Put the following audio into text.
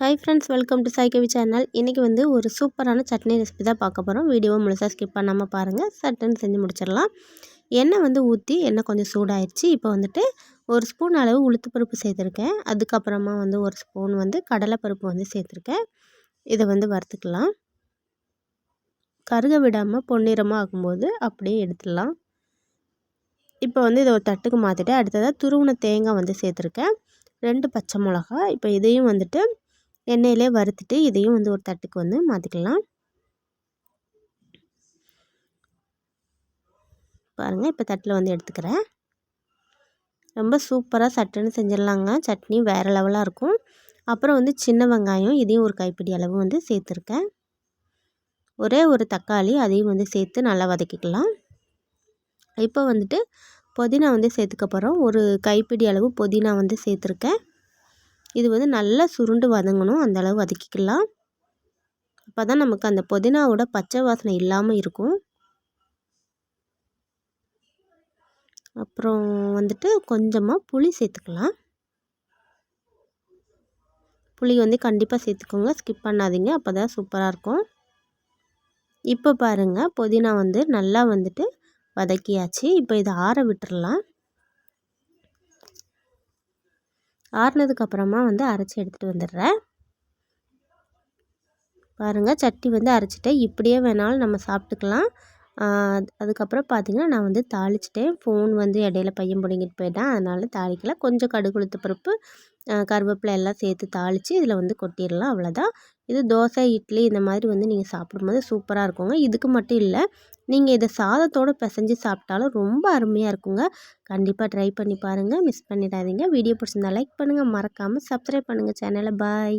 Hi friends welcome to Saikavi channel இன்றைக்கி வந்து ஒரு சூப்பரான சட்னி ரெசிபி தான் பார்க்க போகிறோம் வீடியோவை முழுசாக ஸ்கிப் பண்ணாமல் பாருங்கள் சட்டுன்னு செஞ்சு முடிச்சிடலாம். எண்ணெய் வந்து ஊற்றி எண்ணெய் கொஞ்சம் சூடாயிடுச்சு இப்போ வந்துட்டு ஒரு ஸ்பூன் அளவு உளுத்துப்பருப்பு சேர்த்துருக்கேன். அதுக்கப்புறமா வந்து ஒரு ஸ்பூன் வந்து கடலைப்பருப்பு வந்து சேர்த்துருக்கேன். இதை வந்து வறுத்துக்கலாம். கருக விடாமல் பொன்னிறமாக ஆகும்போது அப்படியே எடுத்துடலாம். இப்போ வந்து இதை ஒரு தட்டுக்கு மாற்றிட்டு அடுத்ததாக துருவின தேங்காய் வந்து சேர்த்துருக்கேன். ரெண்டு பச்சை மிளகா இப்போ இதையும் வந்துட்டு எண்ணெயிலே வறுத்துட்டு இதையும் வந்து ஒரு தட்டுக்கு வந்து மாற்றிக்கலாம் பாருங்கள் இப்போ தட்டில் வந்து எடுத்துக்கிறேன். ரொம்ப சூப்பராக சட்டுன்னு செஞ்சிடலாங்க. சட்னி வேறு லெவலாக இருக்கும். அப்புறம் வந்து சின்ன வெங்காயம் இதையும் ஒரு கைப்பிடி அளவு வந்து சேர்த்துருக்கேன். ஒரே ஒரு தக்காளி அதையும் வந்து சேர்த்து நல்லா வதக்கிக்கலாம். இப்போ வந்துட்டு புதினா வந்து சேர்த்துக்க போகிறோம் ஒரு கைப்பிடி அளவு புதினா வந்து சேர்த்துருக்கேன். இது வந்து நல்லா சுருண்டு வதங்கணும். அந்தளவு வதக்கிக்கலாம். அப்போ தான் நமக்கு அந்த புதினாவோட பச்சை வாசனை இல்லாமல் இருக்கும். அப்புறம் வந்துட்டு கொஞ்சமாக புளி சேர்த்துக்கலாம். புளி வந்து கண்டிப்பாக சேர்த்துக்கோங்க. ஸ்கிப் பண்ணாதீங்க. அப்போ தான் சூப்பராக இருக்கும். இப்போ பாருங்கள் புதினா வந்து நல்லா வந்துட்டு வதக்கியாச்சு. இப்போ இதை ஆற விட்டுறலாம். ஆறுனதுக்கப்புறமா வந்து அரைச்சி எடுத்துகிட்டு வந்துடுறேன். பாருங்கள் சட்டி வந்து அரைச்சிட்டேன். இப்படியே வேணாலும் நம்ம சாப்பிட்டுக்கலாம். அதுக்கப்புறம் பார்த்திங்கன்னா நான் வந்து தாளிச்சிட்டேன். ஃபோன் வந்து இடையில பையன் பிடிங்கிட்டு போயிட்டேன். அதனால் தாளிக்கல. கொஞ்சம் கடுகு பருப்பு கருவேப்பிலை எல்லாம் சேர்த்து தாளித்து இதில் வந்து கொட்டிடலாம். அவ்வளோதான். இது தோசை இட்லி இந்த மாதிரி வந்து நீங்கள் சாப்பிடும்போது சூப்பராக இருக்குங்க. இதுக்கு மட்டும் இல்லை நீங்கள் இதை சாதத்தோடு பிசைஞ்சு சாப்பிட்டாலும் ரொம்ப அருமையாக இருக்குங்க. கண்டிப்பாக ட்ரை பண்ணி பாருங்கள் மிஸ் பண்ணிடாதீங்க. வீடியோ பிடிச்சிருந்தா லைக் பண்ணுங்கள் மறக்காமல் சப்ஸ்கிரைப் பண்ணுங்கள் சேனலை பாய்